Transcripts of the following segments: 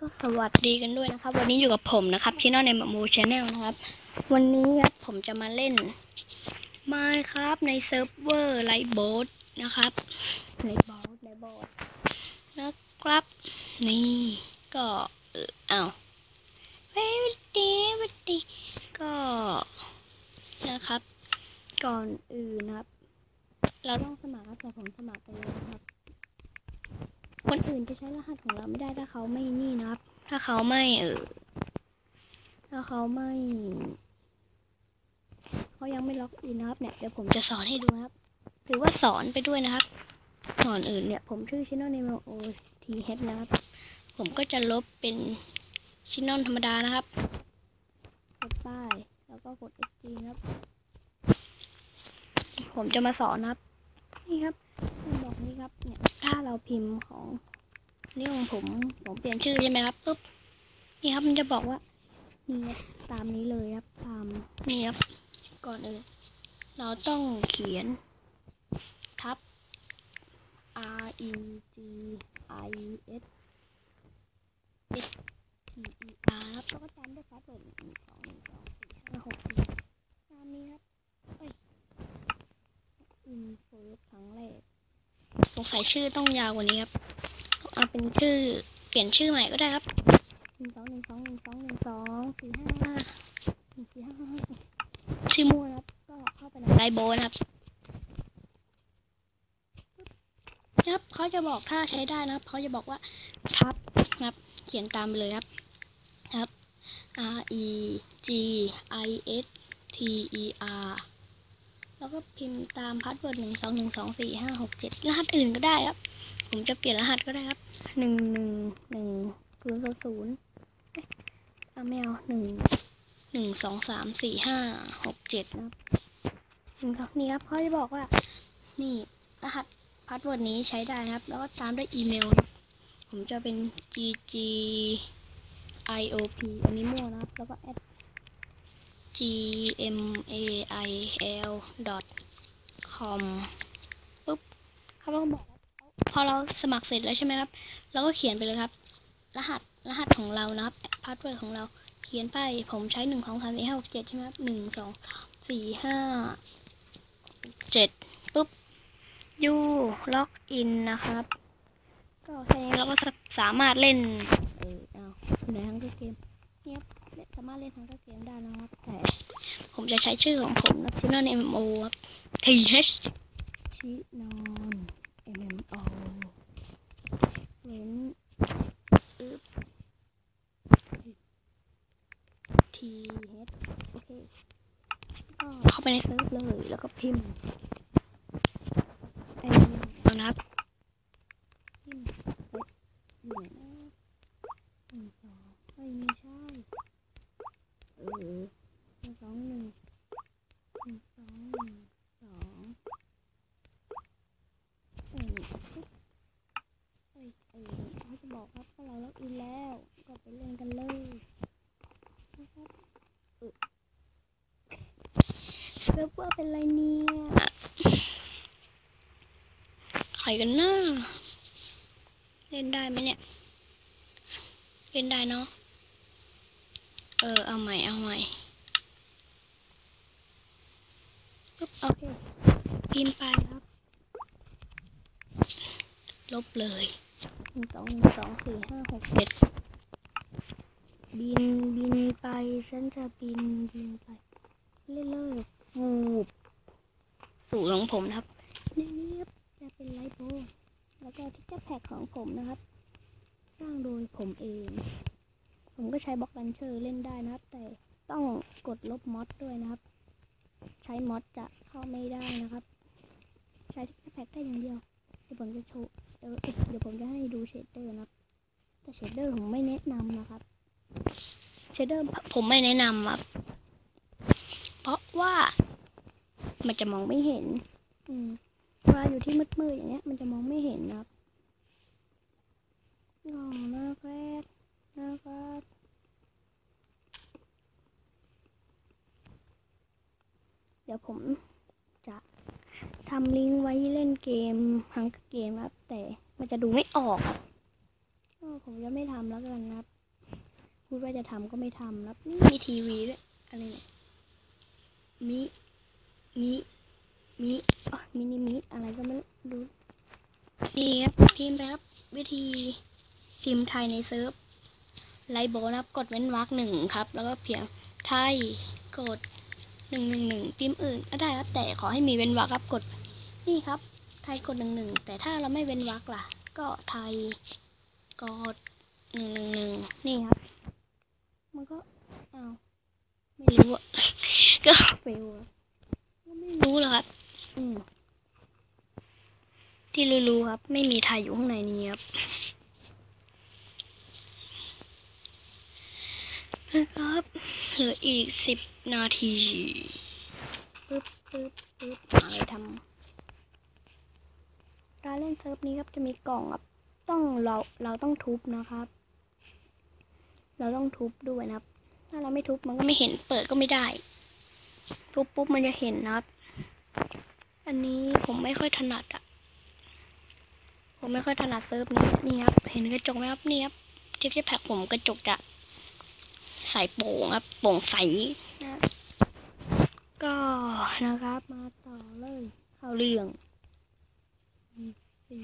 ก็สวัสดีกันด้วยนะครับ วันนี้อยู่กับผมนะครับที่นอในหมูชาแนลนะครับ วันนี้ครับผมจะมาเล่น Minecraft ในเซิร์ฟเวอร์ไลท์โบสนะครับไลท์โบสไลท์โบสนะครับ นี่ก็เอ้าวเฮ้ยสวัสดีสวัสดีก็นะครับ ก่อนอื่นนะครับ เราต้องสมัครครับแต่ผมสมัครไปแล้วนะครับ คนอื่นจะใช้รหัสของเราไม่ได้ถ้าเขาไม่นี่นะครับ ถ้าเขาไม่เออถ้าเขาไม่เขายังไม่ล็อกอินนะครับเนี่ยเดี๋ยวผมจะสอนให้ดูนะครับหรือว่าสอนไปด้วยนะครับก่อนอื่นเนี่ยผมชื่อชิน n น l เ a m o t h นะครับ ผมก็จะลบเป็นชิน n นธรรมดานะครับกดป้ายแล้วก็กด xg นะครับ ผมจะมาสอนนะครับ นี่ครับ ครับเนี่ยถ้าเราพิมพ์ของนี่ของผมผมเปลี่ยนชื่อใช่ไหมครับปุ๊บนี่ครับมันจะบอกว่านี่ตามนี้เลยครับตามนี่ครับก่อนอื่นเราต้องเขียนทับ R E G I S S T E R ครับแล้วก็ตามด้วยพาสเวิร์ดหนึ่งสองหนึ่งสองสี่ห้าหกตามนี้ครับเอ้ยอินเฟิร์สครั้งแรก สงสัยชื่อต้องยาวกว่านี้ครับ เอาเป็นชื่อเปลี่ยนชื่อใหม่ก็ได้ครับหนึ่งสองหนึ่งสองหนึ่งสองหนึ่งสองสี่ห้าหนึ่งสี่ห้าห้าชื่อมั่วนะครับ ก็เข้าไปในไลน์โบนะครับครับเขาจะบอกถ้าใช้ได้นะครับเขาจะบอกว่าทับนะครับ เขียนตามไปเลยครับครับ R E G I S T E R แล้วก็พิมพ์ตามพาสเวิร์ดหนึ่งสองหนึ่งสองสี่ห้าหกเจ็ดรหัสอื่นก็ได้ครับ ผมจะเปลี่ยนรหัสก็ได้ครับหนึ่งหนึ่งหนึ่งศูนย์ศูนย์เอ๊ะอะไม่เอาหนึ่งหนึ่งสองสามสี่ห้าหกเจ็ดนะครับหนึ่งสองนี้ครับเขาจะบอกว่า นี่รหัสพาสเวิร์ดนี้ใช้ได้นะครับ แล้วก็ตามด้วยอีเมลครับผมจะเป็น gg iop อันนี้มั่วนะครับ แล้วก็ at g m a i l dot com ปุ๊บเขาก็บอกพอเราสมัครเสร็จแล้วใช่ไหมครับ เราก็เขียนไปเลยครับ รหัสรหัสของเรานะครับพาสเวิร์ดของเราเขียนไป ผมใช้หนึ่งสองสามสี่ห้าหกเจ็ดใช่ไหมครับหนึ่งสองสี่ห้าเจ็ดปุ๊บยูล็อกอินนะครับ ก็แค่นี้เราก็สามารถเล่น เออเอาในทั้งเกมเนี่ย สามารถเล่นทั้งเกมได้นะครับ แต่ผมจะใช้ชื่อของผมนะที่นอน MMO ครับ T H ชินอน MMO เว้นอึบ T H โอเค ก็เข้าไปในเซิร์ฟเลยแล้วก็พิมพ์ไอ้นี่นะครับพิมพ์เล็กอยู่ไหนนะหนึ่งสองเฮ้ยไม่ใช่ เออหนึ่งสองหนึ่งหนึ่งสองหนึ่งสองเออปุ๊บเอ้ยเออเขาจะบ อกครับว่าเราล็อกอินแล้ว ก็ไปเล่นกันเลยนะครับเออเซิร์ฟเวอร์เป็นไรเนี่ยใครกันนะเล่นได้ไหมเนี่ย เล่นได้เนาะ เออ เอาใหม่ เอาใหม่ปุ๊บโอเคพิมพ์ไปครับ ลบเลยห นึ่งสองหนึ่งสองสี่ห้าหกเจ็ดบินบินไป ฉันจะบินบินไปเรื่อยๆฟูบสู่ของผมนะครับนี่ครับจะเป็นไลท์โบแล้วก็ที่จะแพ็กของผมนะครับ สร้างโดยผมเอง ผมก็ใช้บล็อกลันเชอร์เล่นได้นะครับ แต่ต้องกดลบมอดด้วยนะครับ ใช้มอดจะเข้าไม่ได้นะครับ ใช้ที่แพ็กได้อย่างเดียวเดี๋ยวผมจะโชว์ อ๊ะเดี๋ยวผมจะให้ดูเชดเดอร์นะแต่เชดเดอร์ผมไม่แนะนำนะครับเชดเดอร์ผมไม่แนะนำครับ เพราะว่ามันจะมองไม่เห็น อืมเวลาอยู่ที่มืดๆอย่างเงี้ย มันจะมองไม่เห็นนะครับงอมากแรกนะครับ เดี๋ยวผมจะทำลิงก์ไว้เล่นเกมทั้งเกมครับ แต่มันจะดูไม่ออกครับก็ผมจะไม่ทำแล้วกันครับ พูดว่าจะทำก็ไม่ทำแล้วนี่มีทีวีด้วยอะไรเนี่ยมิมิมิอ๋อมินิมิอะไรก็ไม่รู้นี่ครับพิมพ์ครับ วิธีพิมพ์ไทยในเซิร์ฟไลโบนะครับ กดเว้นวรรคหนึ่งครับ แล้วก็เพียงไทยกดหนึ่งหนึ่งหนึ่งพิมพ์อื่นก็ได้ครับแต่ขอให้มีเว้นวรรคครับกด นี่ครับ ไทยกดหนึ่งหนึ่งแต่ถ้าเราไม่เว้นวรรคล่ะ ก็ไทยกดหนึ่งหนึ่งหนึ่งนี่ครับ มันก็อ้าวไม่รู้อะก็เฟลอะก็ไม่รู้หรอกครับ อืมที่รู้ๆครับ ไม่มีไทยอยู่ข้างในนี้ครับนะครับเหลืออีกสิบนาทีปึ๊บปึ๊บปึ๊บอะไรทำ การเล่นเซิร์ฟนี้ครับจะมีกล่องครับ ต้องเราเราต้องทุบนะครับ เราต้องทุบด้วยนะครับ ถ้าเราไม่ทุบมันก็ไม่เห็นเปิดก็ไม่ได้ ทุบปุ๊บมันจะเห็นนะครับ อันนี้ผมไม่ค่อยถนัดอะผมไม่ค่อยถนัดเซิร์ฟนี้นี่ครับเห็นกระจกไหมครับนี่ครับเจ็บแพ็กผมกระจกจะใส่โป่งครับโป่งใสนะก็นะครับมาต่อเลยเข้าเรื่อง ซี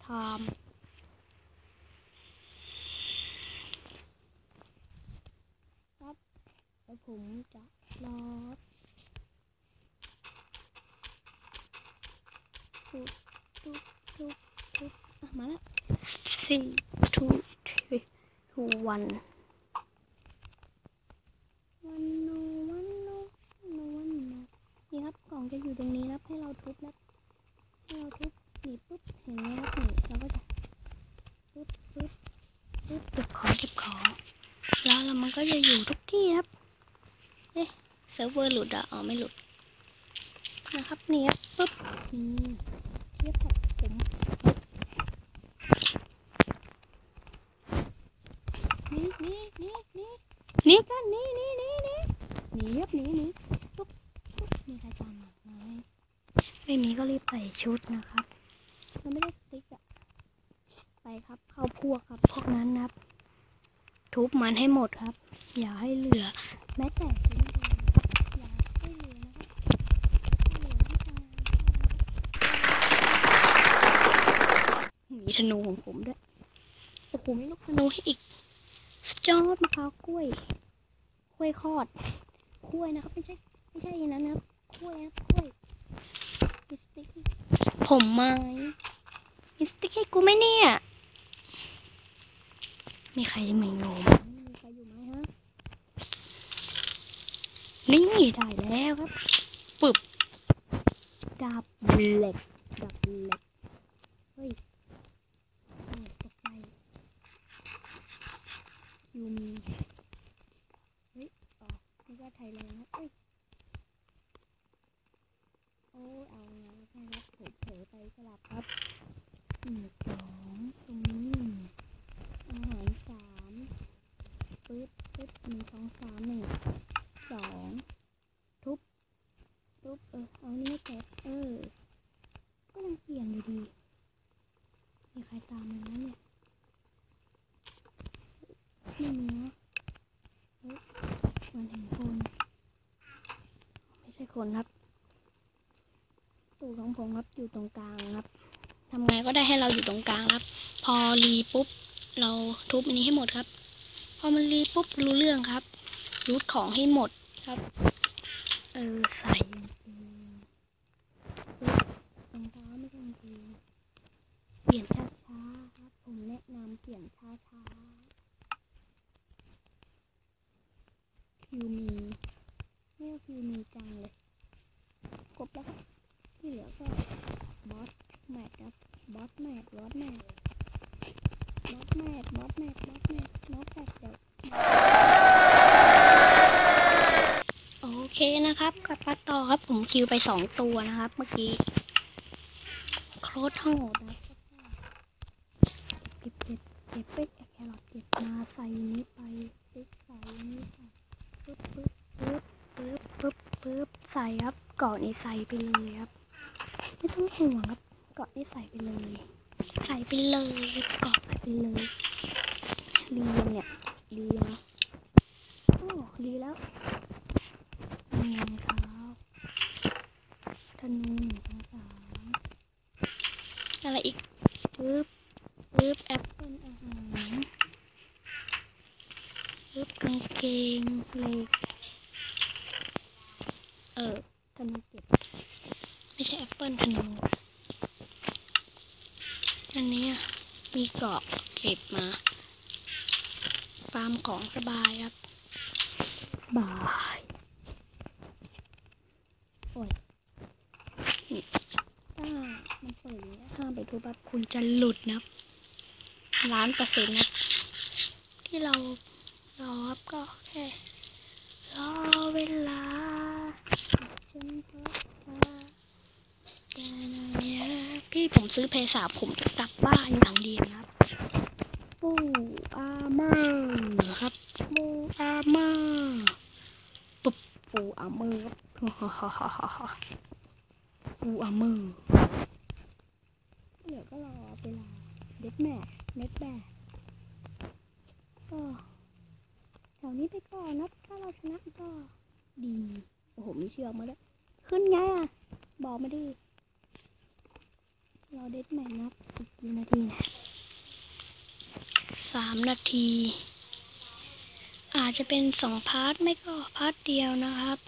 ไทม์แล้วผมจะรอทุบทุบทุบทุบอะมาแล้วสี่ทูทีทูวันวันโนวันโนโนวันโนนี่ครับกล่องจะอยู่ตรงนี้ครับให้เราทุบแล้วให้เราทุบ เห็นไหมครับนีเราก็จะปุ๊บปุ๊บปุ๊บเก็บของเก็บของแล้วเรามันก็จะอยู่ทุกที่ครับเซิร์ฟเวอร์หลุดอะอ๋อไม่หลุดนะครับนี่ครับปุ๊บนี่เทียบกับผมนี่นี่นี่นี่นี่กันนี่นี่นี่นี่นีครับนีหนีปุ๊บปุ๊บมีใครตามมาไหมไม่มีก็รีบใส่ชุดนะครับ มันไม่ได้สติ๊กอะไปครับ เข้าพวกครับพวกนั้นนะครับ ทุบมันให้หมดครับ อย่าให้เหลือ แม้แต่ชิ้นเดียวครับอย่าให้เหลือนะครับให้เหลือที่ทำงมีธนูของผมด้วยโอ้โหไม่ลูกธนูให้อีกสุดยอดมะพร้าวกล้วยกล้วยคอดกล้วยนะครับ ไม่ใช่ ไม่ใช่อย่างนั้นนะครับกล้วยนะกล้วยมีสติ๊ก ผมไม้มีสติ๊กให้กูไหมเนี่ย มีใครได้ไหมโนมมีใครอยู่ไหมฮะ นี่ได้แล้วครับ ปึบดาบเหล็กดาบเหล็ก เฮ้ยโอ้ตกใจคิวมี เฮ้ย อ๋อนี่ก็ไทยเลยนะเอ้ย โอ้ยเอาไงให้รับผมเผลอไปสลับครับหนึ่งสองตรงนี้หนึ่งอาหารสามปึ๊บปึ๊บหนึ่งสองสามหนึ่ง สองทุบทุบ เออเอานี่ไม่แตะเออ ก็ยังเปลี่ยนอยู่ดี มีใครตามมันไหมเนี่ยไม่มีนะเฮ้ยมันเห็นคน ไม่ใช่คนครับตูของผมครับอยู่ตรงกลางครับทำไงก็ได้ให้เราอยู่ตรงกลางครับ พอรีปุ๊บ เราทุบอันนี้ให้หมดครับ พอมันรีปุ๊บรู้เรื่องครับรูทของให้หมดครับ เออใส่ รองเท้าไม่ใช่กางเกงเปลี่ยนช้าๆครับผมแนะนำเปลี่ยนช้าๆคิวมีไม่คิวมีจังเลยครบแล้วครับที่เหลือก็บอสแมทครับบอสแมทบอสแมทบอสแมทบอสแมทบอสแมทบอสแมทเดี๋ยวโอเคนะครับกลับมาต่อครับผมคิวไปสองตัวนะครับ เมื่อกี้ คตรโหดนะเก็บเก็บเก็บเป็ดแครอทเก็บมาใส่นี้ไปใส่นี้ใส่ปึ๊บปึ๊บปึ๊บปึ๊บปึ๊บปึ๊บใส่ครับเกาะนี้ใส่ไปเลยครับ ไม่ต้องห่วงครับเกาะนี้ใส่ไปเลย ใส่ไปเลยเกาะไปเลยรียังเนี่ยรียังโอ้รีแล้วนี่ครับธนูหนึ่งสองสาม อะไรอีกปึ๊บปึ๊บแอปเปิลอาหารปึ๊บกางเกงเล็กเออธนูเก็บไม่ใช่แอปเปิลธนูอันนี้มีเกาะเก็บมาฟาร์มของสบายครับบาย โอ้ยนี่ถ้ามันเปิดอย่างเงี้ยห้ามไปทุบแบบ คุณจะหลุดนะครับล้านเปอร์เซ็นต์นะที่เรารอครับก็แค่รอเวลาจนพบเธอแต่เนี่ยพี่ผมซื้อเพย์สามผมจะกลับบ้านอย่างเดียวนะครับปูอาเมอร์ครับปูอาเมอร์ปุ๊บปูอาเมอร์ครับปูอาเมอร์เดี๋ยวก็รอเวลาเด็ด แมทเน็ตแบกก็แถวนี้ไปก่อนนะถ้าเราชนะก็ดี โอ้โหมีเชือกมาแล้วขึ้นไงอะ บอกมาดิ เราเด็ดแมทนับสิบกี่นาทีนะสามนาที อาจจะเป็นสองพาร์ท ไม่ก็พาร์ทเดียวนะครับ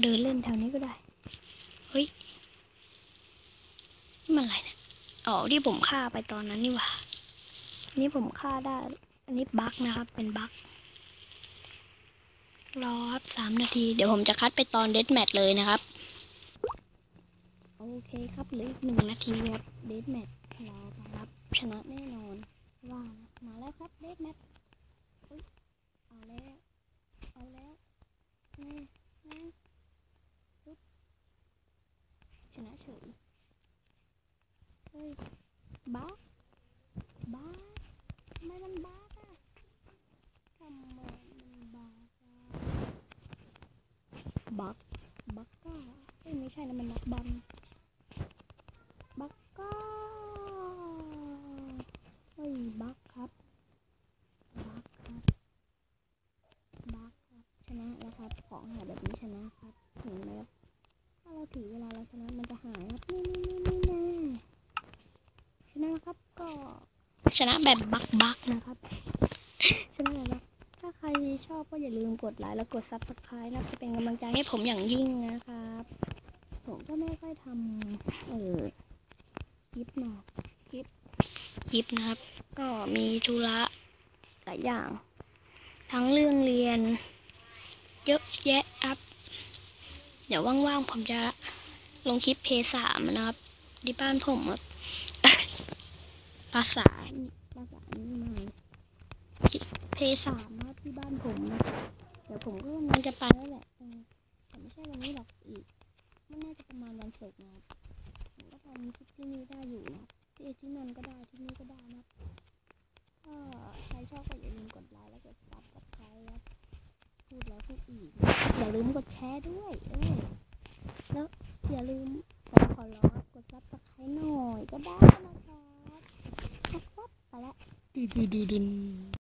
เดินเล่นแถวนี้ก็ได้ เฮ้ยนี่มันอะไรเนี่ย อ๋อที่ผมฆ่าไปตอนนั้นนี่หว่าอันนี้ผมฆ่าได้ อันนี้บั๊กนะครับ เป็นบั๊กรอครับสามนาที เดี๋ยวผมจะคัดไปตอนเดดแมทเลยนะครับ โอเคครับเหลืออีกหนึ่งนาทีครับเดดแมทเราไปครับชนะแน่นอน ว่านะมาแล้วครับเดดแมทเอาแล้ว เอาแล้วแน่แน่ปึ๊บชนะเฉยเฮ้ยบ้าบ้าทำไมมันบ้าอะทำไมมันบ้าอะบักบักก้าเอ้ยไม่ใช่นะมันนักบอลบักก้าเฮ้ยบักครับบักครับบักครับชนะแล้วครับ ของหายแบบนี้ชนะครับเห็นไหมครับถ้าเราถือเวลาเราชนะมันจะหายครับนี่นี่นี่นี่แน่ชนะแล้วครับก็ชนะแบบบักบักนะครับชนะแบบบักถ้าใครชอบก็อย่าลืมกดไลค์และกดซับสไครต์นะจะเป็นกำลังใจให้ผมอย่างยิ่งนะ ครับผมก็ไม่ค่อยทำเออคลิปหนอกคลิปคลิปนะครับ ก็มีธุระหลายอย่าง ทั้งเรื่องเรียน เยอะแยะครับเดี๋ยวว่างๆผมจะลงคลิปเพย์สามนะครับที่บ้านผมครับภาษาภาษานี้มาเพย์สามนะครับที่บ้านผมนะ เดี๋ยวผมก็กำลังจะไปแล้วแหละเออแต่ไม่ใช่วันนี้หรอกอีกมัน น่าจะประมาณวันศุกนะครับผมก็ทำคลิปที่นี่ได้อยู่นะที่ที่นั่นก็ได้ที่นี่ก็ได้นะถ้าใครชอบก็อย่าลืมกดไลค์แล้วกดซับสไครต์นะพูดแล้วพูดอีกอย่าลืมกดแชร์ด้วยเออแล้วอย่าลืมผมขอร้องกดซับสไครต์หน่อยก็ได้นะครับครับไปแล้วดืดดืดดืด